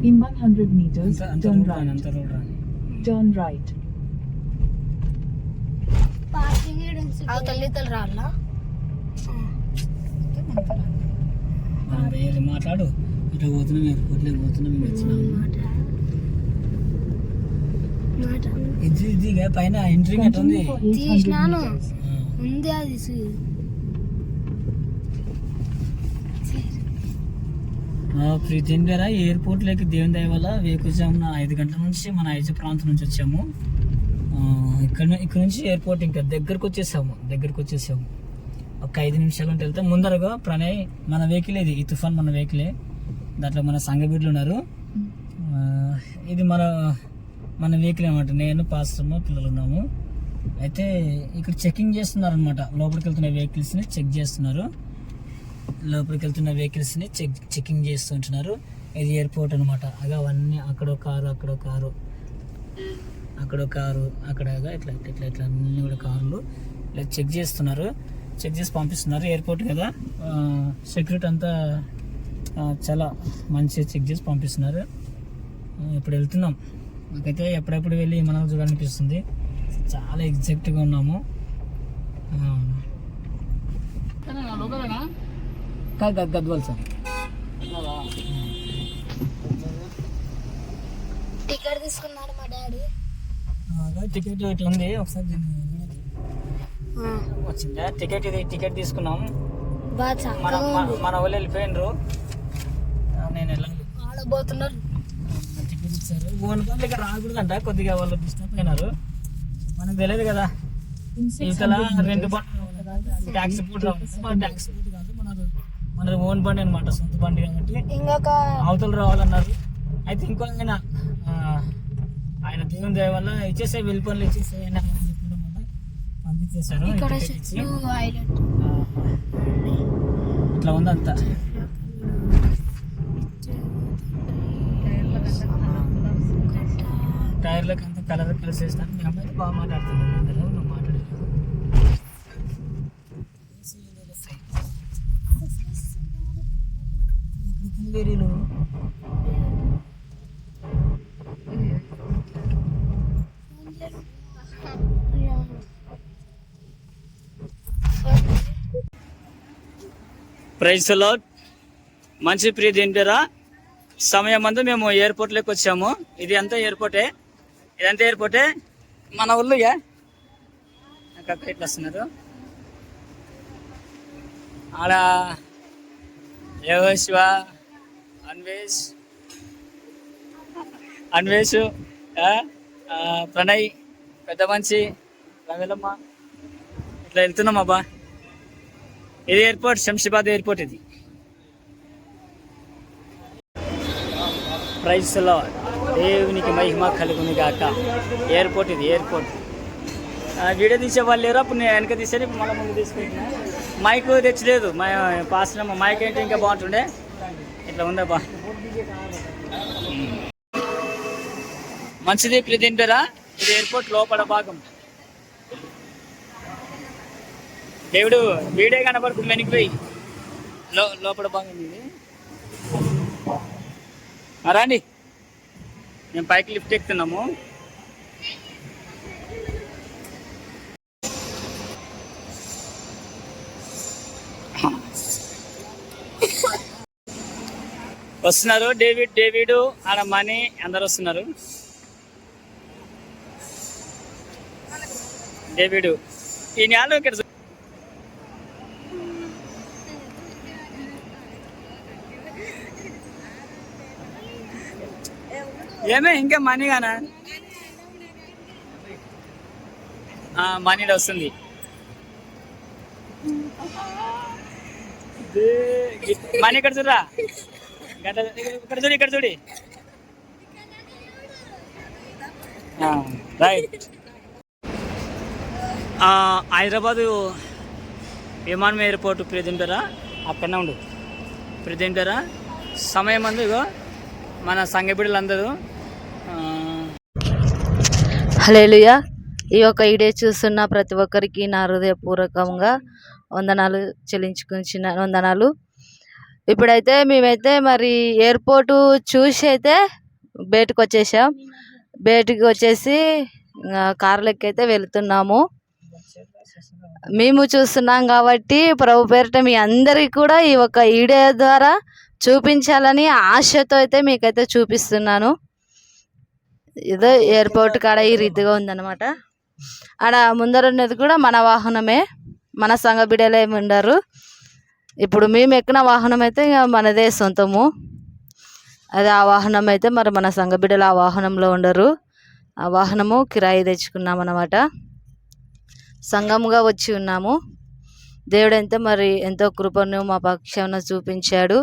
In 100 meters, turn right. Turn right. రాళ్ళ మాట్లాడు ఇట్లా పోతున్నాం ఎయిర్పోర్ట్లోకి పోతున్నాం మేము వచ్చినాం ఇది ఇది ఇక పైన ఎంట్రీ ఉంది Continue for 800 తీసినాను. meters. ఆ. ఉంది అది సు- ఎయిర్పోర్ట్లోకి గారా ఎయిర్పోర్ట్ దేవుని దయ వల్ల వేకుజామున ఐదు గంటల నుంచి మన ఐజు ప్రాంతం నుంచి వచ్చాము. ఇక్కడ ఇక్కడ నుంచి ఎయిర్పోర్ట్ ఇంకా దగ్గరకు వచ్చేసాము దగ్గరకు వచ్చేసాము. ఒక ఐదు నిమిషాలు ఉంటే వెళ్తే. ముందరగా ప్రణయ్ మన వెహికల్ ఇది ఈ తుఫాన్ మన వెహికలే దాంట్లో మన సంఘబిడ్లు ఉన్నారు. ఇది మన మన వెహికల్ అనమాట నేను పాస్టర్ పిల్లలు ఉన్నాము. అయితే ఇక్కడ చెకింగ్ చేస్తున్నారు అనమాట లోపలికి వెళ్తున్న వెహికల్స్ని చెక్ చేస్తున్నారు. లోపలికి వెళ్తున్న వెహికల్స్ని చెక్ చెకింగ్ చేస్తుంటున్నారు ఇది ఎయిర్పోర్ట్ అనమాట అగా అవన్నీ అక్కడో కారు అక్కడో కారు. అక్కడో కారు అక్కడ ఇట్లా ఇట్లా ఇట్లా అన్ని కూడా కార్లు ఇలా చెక్ చేస్తున్నారు. చెక్ చేసి పంపిస్తున్నారు ఎయిర్పోర్ట్ కదా. సెక్యూరిటీ అంతా చాలా మంచిగా చెక్ చేసి పంపిస్తున్నారు. ఇప్పుడు వెళ్తున్నాం. నాకైతే ఎప్పుడెప్పుడు వెళ్ళి మనం చూడాలనిపిస్తుంది. చాలా ఎగ్జాక్ట్గా ఉన్నాము. ఆ. కాదు కాదు గద్వాల్ సార్ టికెట్ తీసుకున్నాడు మా డాడీ. టికెట్ ఇట్లా ఉంది ఒకసారి వచ్చిందా? టికెట్ ఇది టికెట్ తీసుకున్నాం. మన మన- వాళ్ళు వెళ్ళిపోయినరు. నేను వెళ్ళాలి. ఆడబోతున్నారు. టికెట్ ఇచ్చారు. ఓన్ ఇక్కడ రాకూడదంట కొద్దిగా వాళ్ళు డిస్టర్బ్ అయినారు. మనకు తెలియదు కదా. 600 రెండు ట్యాక్సీ మన ట్యాక్సీ బూట్ కాదు మన ఓన్ బండి అనమాట సొంత బండి కాబట్టి. ఇంకొక అవతలు రావాలన్నారు. అయితే ఇంకో ఆయన ఆయన దేవుని దయ వల్ల ఇచ్చేసే వెళ్ళి పనులు ఇచ్చేసే ఆయన చెప్పడం వల్ల పంపించేశారు. ఇట్లా ఉందంతా టైర్లకు అంతా కలర్ కలిసి వేసినారు మీ అమ్మాయి బాగా మాట్లాడుతున్నాను అందరూ. నువ్వు ప్రైజ్ లాడ్ మంచి ప్రియ తింటారా సమయం అందు మేము ఎయిర్పోర్ట్లోకి వచ్చాము. ఇది అంతా ఎయిర్పోర్టే? ఇదంతా ఎయిర్పోర్టే? మన ఊళ్ళో అక్కడ ఇట్లా వస్తున్నారు. ఆడ యోగశివ అన్వేష్. అన్వేష్ ప్రణయ్ పెద్ద మంచి రవిలమ్మ ఇట్లా వెళ్తున్నాం అబ్బా. ఇది ఎయిర్పోర్ట్ శంషాబాద్ ఎయిర్పోర్ట్ ఇది. ప్రైజ్ దేవునికి మహిమ కలుగుని గాక. ఎయిర్పోర్ట్ ఇది ఎయిర్పోర్ట్. వీడియో తీసే వాళ్ళు లేరు అప్పుడు నేను వెనక తీసాను ఇప్పుడు మళ్ళీ ముందు తీసుకుంటున్నాను మైక్ తెచ్చలేదు మా పాస్ మైక్ ఏంటి ఇంకా బాగుంటుండే. ఇట్లా ఉందబ్బా మంచిది ప్రిదింటారా ఇది ఎయిర్పోర్ట్ లోపల భాగం. దేవుడు వీడే కనపడుతుంది వెనక్కి పోయి. లో లోపల భాగం ఇది. రండి. మేము పైకి లిఫ్ట్ ఎక్కుతున్నాము. వస్తున్నారు. డేవిడ్ డేవిడ్ ఆడ మనీ అందరు వస్తున్నారు. డేవిడ్ ఈ నేల ఇక్కడ ఏమే ఇంకా మనీ గానా మనీ వస్తుంది. మనీ ఇక్కడ చూడరా? ఇక్కడ చూడు ఇక్కడ చూడు రైట్. హైదరాబాదు విమానం ఎయిర్పోర్ట్ ప్రెజెంటరా అక్కడనే ఉండు. ప్రెజెంటరా సమయం అందు ఇగో మన సంఘ బిడ్డలందరూ ఆ, ఈ యొక్క ఈడే చూస్తున్న ప్రతి ఒక్కరికి నా హృదయపూర్వకంగా వందనాలు చెల్లించుకుంటున్న వందనాలు. ఇప్పుడైతే మేమైతే మరి ఎయిర్పోర్ట్ చూసి అయితే బయటకు వచ్చేసాం బయటకు వచ్చేసి ఇంకా కార్లెక్కి అయితే వెళ్తున్నాము. మేము చూస్తున్నాం కాబట్టి ప్రభు పేరిట మీ అందరికీ కూడా ఈ ఒక వీడియో ద్వారా చూపించాలని ఆశతో అయితే మీకైతే చూపిస్తున్నాను. ఏదో ఎయిర్పోర్ట్ కాడ ఈ రీతిగా ఉందన్నమాట. ఆడ ముందర ఉన్నది కూడా మన వాహనమే. మన సంఘ బిడ్డలే ఉండరు. ఇప్పుడు మేము ఎక్కిన వాహనం అయితే ఇక మనదే సొంతము. అదే ఆ వాహనం అయితే మరి మన సంఘబిడ్డలు ఆ వాహనంలో ఉండరు. ఆ వాహనము కిరాయి తెచ్చుకున్నాం అన్నమాట. సంఘముగా వచ్చి ఉన్నాము. దేవుడు ఎంత మరి ఎంతో కృపను మా పక్షాన చూపించాడు.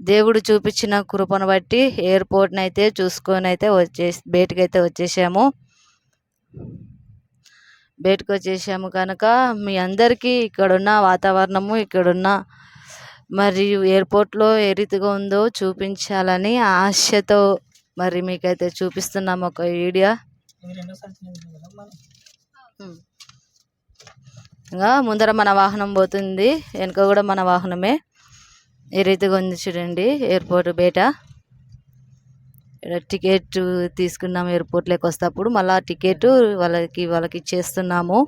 దేవుడు చూపించిన కృపను బట్టి ఎయిర్పోర్ట్ని అయితే చూసుకొని అయితే వచ్చేసి బయటకైతే అయితే వచ్చేసాము. బయటకు వచ్చేసాము కనుక మీ అందరికీ ఇక్కడున్న వాతావరణము ఇక్కడున్న మరియు ఎయిర్పోర్ట్లో ఏ రీతిగా ఉందో చూపించాలని ఆశతో మరి మీకైతే చూపిస్తున్నాము ఒక వీడియో ఇంకా ముందర మన వాహనం పోతుంది వెనుక కూడా మన వాహనమే. ఈ రీతిగా ఉంది చూడండి ఎయిర్పోర్ట్ బయట. టికెట్ తీసుకున్నాం ఎయిర్పోర్ట్లోకి వస్తేప్పుడు మళ్ళీ ఆ టికెట్ వాళ్ళకి వాళ్ళకి ఇచ్చేస్తున్నాము.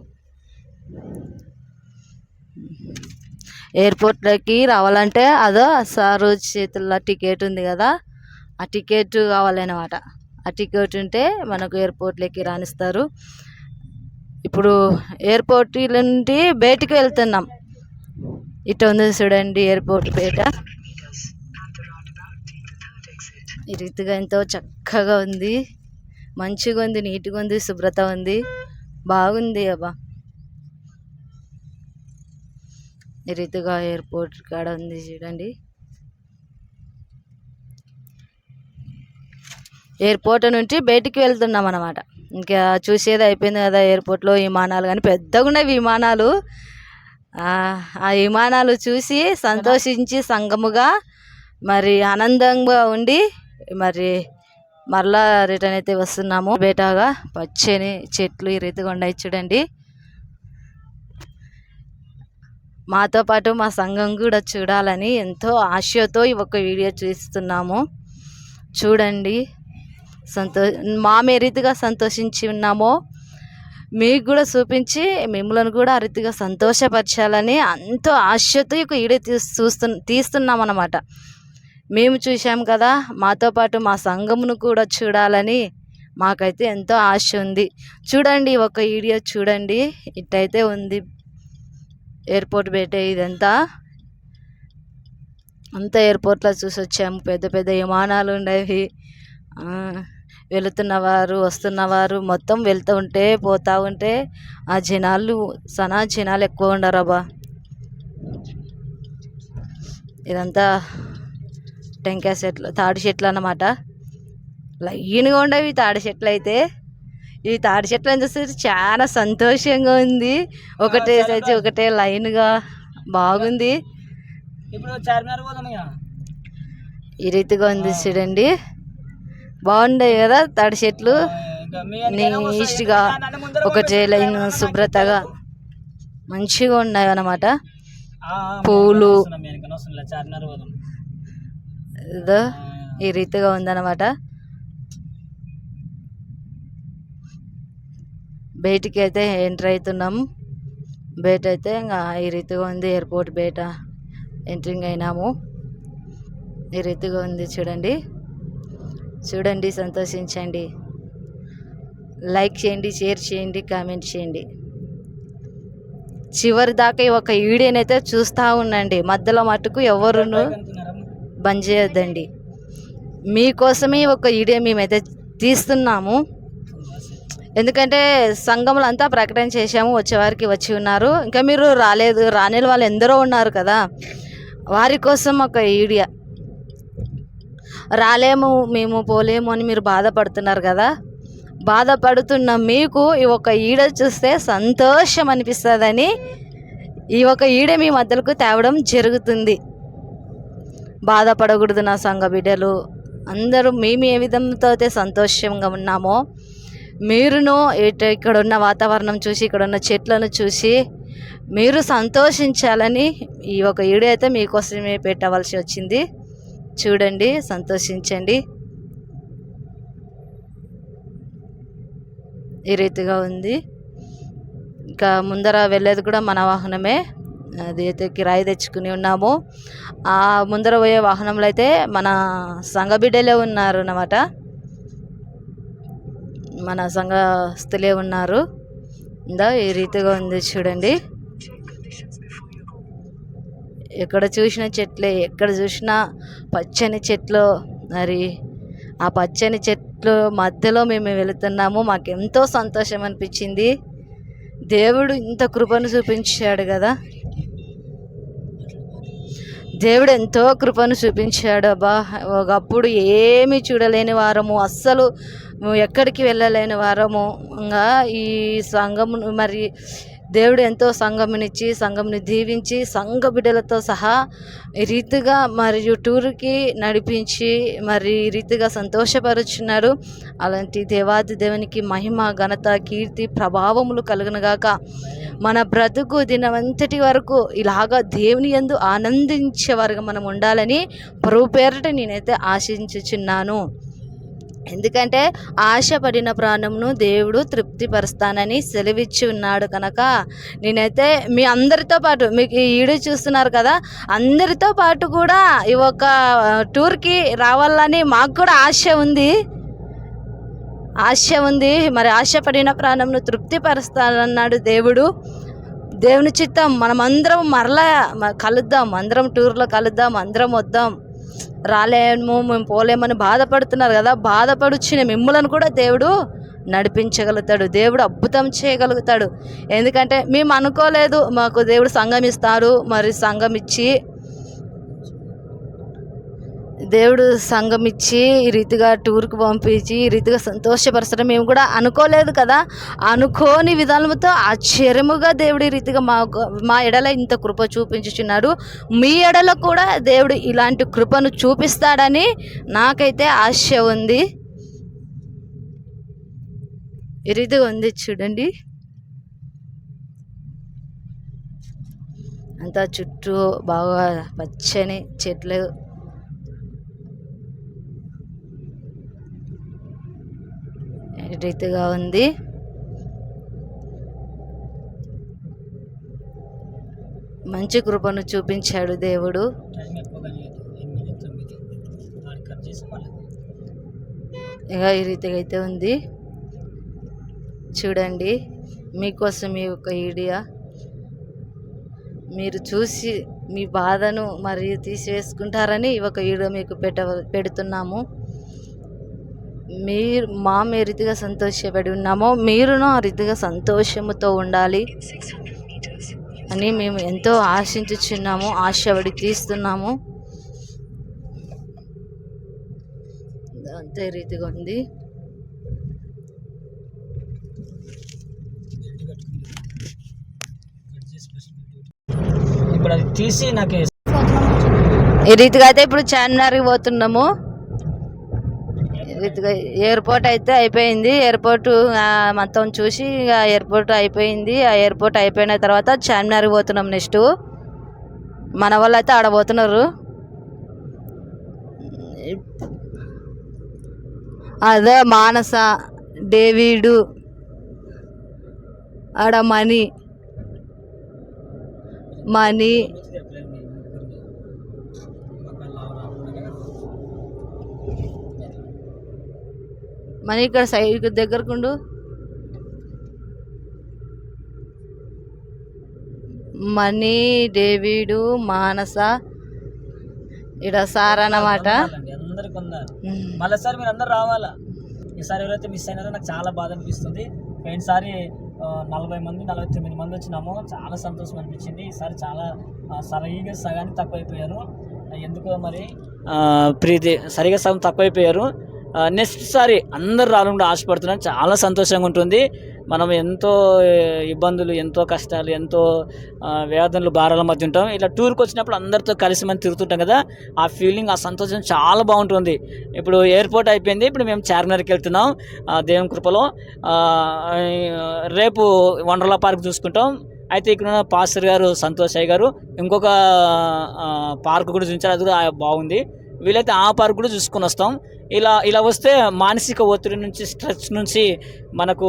ఎయిర్పోర్ట్లోకి రావాలంటే అదో సారు చేతుల్లో టికెట్ ఉంది కదా ఆ టికెట్ కావాలన్నమాట. ఆ టికెట్ ఉంటే మనకు ఎయిర్పోర్ట్లోకి రాణిస్తారు ఇప్పుడు ఎయిర్పోర్ట్ నుండి బయటికి వెళ్తున్నాం. ఇటు ఉంది చూడండి ఎయిర్పోర్ట్ బయట ఈ రీతిగా ఎంతో చక్కగా ఉంది. మంచిగా ఉంది నీట్గా ఉంది శుభ్రత ఉంది. బాగుంది అబ్బా. ఈ రీతిగా ఎయిర్పోర్ట్ కాడ ఉంది చూడండి. ఎయిర్పోర్ట్ నుంచి బయటికి వెళ్తున్నాం అన్నమాట. ఇంకా చూసేది అయిపోయింది కదా ఎయిర్పోర్ట్లో విమానాలు కానీ పెద్దగా ఉన్నాయి విమానాలు. ఆ విమానాలు చూసి సంతోషించి సంగముగా మరి ఆనందంగా ఉండి మరి మరలా రిటర్న్ అయితే వస్తున్నాము. బేటాగా పచ్చని చెట్లు ఈ రీతిగా ఉన్నాయి చూడండి. మాతో పాటు మా సంఘం కూడా చూడాలని ఎంతో ఆశతో ఈ ఒక వీడియో చూస్తున్నాము. చూడండి. సంతో మామే రీతిగా సంతోషించి ఉన్నామో మీకు కూడా చూపించి మిమ్మల్ని కూడా ఆ రీతిగా సంతోషపరచాలని ఎంతో ఆశతో ఈ వీడియో తీస్ చూస్తు తీస్తున్నాం అన్నమాట మేము చూసాం కదా మాతో పాటు మా సంఘమును కూడా చూడాలని మాకైతే ఎంతో ఆశ ఉంది. చూడండి ఒక వీడియో చూడండి. ఇట్టయితే ఉంది. ఎయిర్పోర్ట్ పెట్టే ఇదంతా. అంతా ఎయిర్పోర్ట్లో చూసి వచ్చాము. పెద్ద పెద్ద విమానాలు ఉండేవి. వెళుతున్నవారు వస్తున్నవారు మొత్తం వెళ్తూ ఉంటే పోతూ ఉంటే ఆ జనాలు సనా జనాలు ఎక్కువ ఉండరబ్బా. ఇదంతా టెంకాయ చెట్లు తాడి చెట్లు అన్నమాట. లైన్గా ఉండేవి తాడి చెట్లు అయితే. ఈ తాడి చెట్లను చూస్తే చాలా సంతోషంగా ఉంది. ఒకటే సైజు ఒకటే లైన్గా బాగుంది. ఈ రీతిగా ఉంది చూడండి. బాగుంటాయి కదా తాడి చెట్లు. నీట్గా ఒకటే లైన్ శుభ్రతగా మంచిగా ఉన్నాయి అన్నమాట. పూలు. ఇదో ఈ రీతిగా ఉందన్నమాట. బయటికి అయితే ఎంటర్ అవుతున్నాం బయట అయితే ఇంకా ఈ రీతిగా ఉంది ఎయిర్పోర్ట్ బయట ఎంట్రింగ్ అయినాము. ఈ రీతిగా ఉంది చూడండి. చూడండి సంతోషించండి. లైక్ చేయండి షేర్ చేయండి కామెంట్ చేయండి. చివరి దాకా ఒక వీడియోనైతే చూస్తూ ఉండండి. మధ్యలో మటుకు ఎవరును బంద్ చేయొద్దండి. మీకోసమే ఒక వీడియో మేమైతే తీస్తున్నాము. ఎందుకంటే సంఘంలో అంతా ప్రకటన చేశాము వచ్చేవారికి వచ్చి ఉన్నారు. ఇంకా మీరు రాలేదు రాని వాళ్ళు ఎందరో ఉన్నారు కదా. వారి కోసం ఒక వీడియో రాలేము మేము పోలేము అని మీరు బాధపడుతున్నారు కదా. బాధపడుతున్న మీకు ఈ ఒక ఈడ చూస్తే సంతోషం అనిపిస్తుందని ఈ ఒక ఈడ మీ మధ్యలకు తేవడం జరుగుతుంది. బాధపడకూడదు నా సంఘ బిడ్డలు. అందరూ మేము ఏ విధంతో అయితే సంతోషంగా ఉన్నామో మీరును ఇట ఇక్కడ ఉన్న వాతావరణం చూసి ఇక్కడ ఉన్న చెట్లను చూసి మీరు సంతోషించాలని ఈ ఒక ఈడు అయితే మీకోసమే పెట్టవలసి వచ్చింది. చూడండి సంతోషించండి. ఈ రీతిగా ఉంది. ఇంకా ముందర వెళ్ళేది కూడా మన వాహనమే. అది అయితే కిరాయి తెచ్చుకుని ఉన్నాము. ఆ ముందర పోయే వాహనంలో అయితే మన సంఘబిడ్డలే ఉన్నారు అన్నమాట మన సంఘస్థులే ఉన్నారు. ఇందా ఈ రీతిగా ఉంది చూడండి. ఎక్కడ చూసిన చెట్లే ఎక్కడ చూసినా పచ్చని చెట్లు. మరి ఆ పచ్చని చెట్లు మధ్యలో మేము వెళుతున్నాము. మాకు ఎంతో సంతోషం అనిపించింది. దేవుడు ఇంత కృపను చూపించాడు కదా. దేవుడు ఎంతో కృపను చూపించాడు అబ్బా. ఒకప్పుడు ఏమి చూడలేని వారము అస్సలు ఎక్కడికి వెళ్ళలేని వారము. ఇంకా ఈ సంఘము మరి దేవుడు ఎంతో సంఘమునిచ్చి సంఘముని దీవించి సంఘ బిడ్డలతో సహా ఈ రీతిగా మరియు టూర్కి నడిపించి మరి ఈ రీతిగా సంతోషపరుచున్నారు. అలాంటి దేవాది దేవునికి మహిమ ఘనత కీర్తి ప్రభావములు కలుగునుగాక. మన బ్రతుకు దినమంతటి వరకు ఇలాగా దేవుని యందు ఆనందించే వరకు మనం ఉండాలని పరువు పేరట నేనైతే ఆశించుచున్నాను. ఎందుకంటే ఆశపడిన ప్రాణంను దేవుడు తృప్తిపరుస్తానని సెలవిచ్చి ఉన్నాడు కనుక నేనైతే మీ అందరితో పాటు మీకు ఈ చూస్తున్నారు కదా అందరితో పాటు కూడా ఈ ఒక టూర్కి రావాలని మాకు కూడా ఆశ ఉంది. ఆశ ఉంది. మరి ఆశపడిన ప్రాణంను తృప్తిపరుస్తానన్నాడు దేవుడు. దేవుని చిత్తం మనమందరం మరలా కలుద్దాం. అందరం టూర్లో కలుద్దాం. అందరం వద్దాం. రాలేము మేము పోలేమని బాధపడుతున్నారు కదా. బాధపడుచ్చిన మిమ్మలను కూడా దేవుడు నడిపించగలుగుతాడు. దేవుడు అద్భుతం చేయగలుగుతాడు. ఎందుకంటే మేము అనుకోలేదు మాకు దేవుడు సంఘం ఇస్తారు మరి సంఘం ఇచ్చి దేవుడు సంఘం ఇచ్చి ఈ రీతిగా టూర్కి పంపించి ఈ రీతిగా సంతోషపరచడం మేము కూడా అనుకోలేదు కదా. అనుకోని విధానంతో ఆశ్చర్యముగా దేవుడు ఈ రీతిగా మా మా ఎడల ఇంత కృప చూపించుచున్నాడు. మీ ఎడల కూడా దేవుడు ఇలాంటి కృపను చూపిస్తాడని నాకైతే ఆశ ఉంది. ఈ రీతిగా ఉంది చూడండి. అంతా చుట్టూ బాగా పచ్చని చెట్లు రీతిగా ఉంది. మంచి కృపను చూపించాడు దేవుడు. ఇక ఈ రీతిగా అయితే ఉంది. చూడండి మీకోసం ఈ యొక్క ఈడియా మీరు చూసి మీ బాధను మరియు తీసివేసుకుంటారని ఈ ఒక వీడియో మీకు పెట్ట పెడుతున్నాము. మీరు మా ఏ రీతిగా సంతోషపడి ఉన్నామో మీరును ఆ రీతిగా సంతోషముతో ఉండాలి అని మేము ఎంతో ఆశించుచున్నాము ఆశపడి తీస్తున్నాము. అంతే రీతిగా ఉంది. ఇప్పుడు అది తీసి నాకు ఈ రీతిగా అయితే ఇప్పుడు చార్మినార్కి పోతున్నాము. ఎయిర్పోర్ట్ అయితే అయిపోయింది. ఎయిర్పోర్ట్ మొత్తం చూసి ఎయిర్పోర్ట్ అయిపోయింది. ఆ ఎయిర్పోర్ట్ అయిపోయిన తర్వాత చార్మినార్కి పోతున్నాం నెక్స్ట్. మన వాళ్ళు అయితే ఆడ పోతున్నారు. అదే మానస డేవిడు ఆడ మనీ మనీ మనీ ఇక్కడ సైడ్ దగ్గరకుండు. మనీ డేవిడు మానస ఇడ సార్ అన్నమాట. అందరికి ఉన్నారు మళ్ళీ సార్ మీరు అందరు రావాలా? ఈసారి ఎవరైతే మిస్ అయినారో నాకు చాలా బాధ అనిపిస్తుంది. పోయినసారి నలభై మంది నలభై తొమ్మిది మంది వచ్చినాము. చాలా సంతోషం అనిపించింది. ఈసారి చాలా సరిగా సగానికి తక్కువైపోయారు. ఎందుకో మరి? ఆ, ప్రీతి సరిగా సగం తక్కువైపోయారు. నెక్స్ట్ సారి అందరు రావాలని ఆశపడుతున్నాను చాలా సంతోషంగా ఉంటుంది. మనం ఎంతో ఇబ్బందులు ఎంతో కష్టాలు ఎంతో వేదనలు భారాల మధ్య ఉంటాం. ఇట్లా టూర్కి వచ్చినప్పుడు అందరితో కలిసి మనం తిరుగుతుంటాం కదా ఆ ఫీలింగ్ ఆ సంతోషం చాలా బాగుంటుంది. ఇప్పుడు ఎయిర్పోర్ట్ అయిపోయింది. ఇప్పుడు మేము చార్మినార్కి వెళ్తున్నాం. ఆ, దేవుని కృపలో. రేపు వండర్లా పార్క్ చూసుకుంటాం. అయితే ఇక్కడ ఉన్న పాస్టర్ గారు సంతోష్ అయ్య గారు ఇంకొక పార్క్ కూడా చూపించారు. అది కూడా బాగుంది. వీలైతే ఆ పార్క్ కూడా చూసుకొని వస్తాం. ఇలా ఇలా వస్తే మానసిక ఒత్తిడి నుంచి స్ట్రెస్ నుంచి మనకు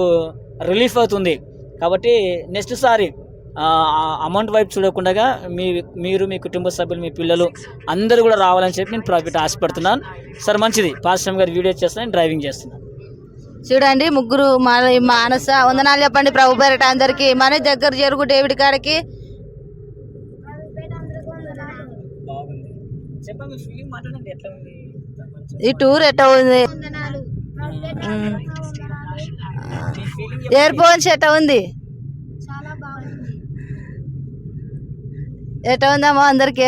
రిలీఫ్ అవుతుంది. కాబట్టి నెక్స్ట్ సారి అమౌంట్ వైపు చూడకుండా మీ మీరు మీ కుటుంబ సభ్యులు మీ పిల్లలు అందరూ కూడా రావాలని చెప్పి నేను ప్రాఫిట్ ఆశపడుతున్నాను. సార్ మంచిది. పాస్టర్ గారు వీడియో చేస్తాను డ్రైవింగ్ చేస్తున్నాను. చూడండి ముగ్గురు మా మానస వందనాలు చెప్పండి ప్రభు పేరట అందరికి. మన దగ్గర జరుగు డేవిడ్ కాడికి బాగుంది. చెప్పండి ఫీలింగ్ మాట్లాడండి ఎట్లా ఉంది? ఈ టూర్ ఎట్ట ఉంది? ఉమ్. ఎయిర్పోర్ట్స్ ఎట్ట ఉంది? చాలా బాగుంది. ఎట్ట ఉందమ్మా అందరికి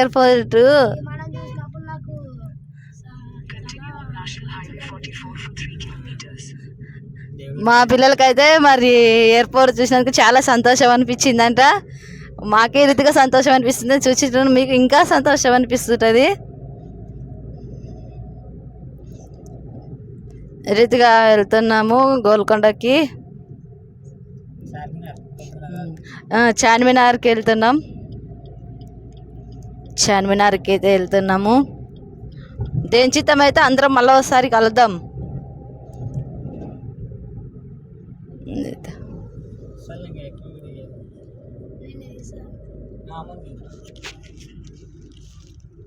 చూసినప్పుడు నాకు మా పిల్లలకైతే మరి ఎయిర్పోర్ట్ చూసినందుకు చాలా సంతోషం అనిపించిందంట. మాకే రీతిగా సంతోషం అనిపిస్తుంది. చూసి మీకు ఇంకా సంతోషం అనిపిస్తుంటుంది. రీతిగా వెళ్తున్నాము గోల్కొండకి. చార్మినార్కి వెళ్తున్నాం. చార్మినార్కి అయితే వెళ్తున్నాము. దేని చిత్తం అయితే అందరం మళ్ళీ ఒకసారి కలుద్దాం.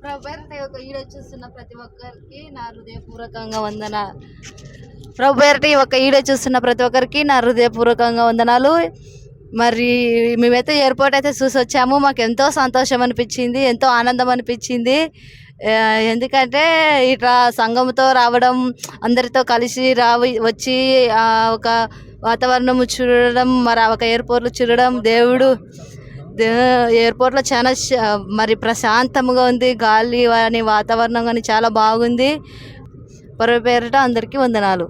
ప్రభు ఒక చూస్తున్న ప్రతి ఒక్కరికి నా హృదయపూర్వకంగా వందన. ప్రభు పేరటి ఒక ఈడ చూస్తున్న ప్రతి ఒక్కరికి నా హృదయపూర్వకంగా వందనాలు. మరి మేమైతే ఎయిర్పోర్ట్ అయితే చూసి వచ్చాము. మాకు ఎంతో సంతోషం అనిపించింది ఎంతో ఆనందం అనిపించింది. ఎందుకంటే ఇట్లా సంఘంతో రావడం అందరితో కలిసి రావి వచ్చి ఒక వాతావరణం చూడడం మరి ఒక ఎయిర్పోర్ట్లో చూడడం దేవుడు ఎయిర్పోర్ట్లో చాలా మరి ప్రశాంతంగా ఉంది. గాలి కానీ వాతావరణం కానీ చాలా బాగుంది. పర్వ అందరికీ వందనాలు.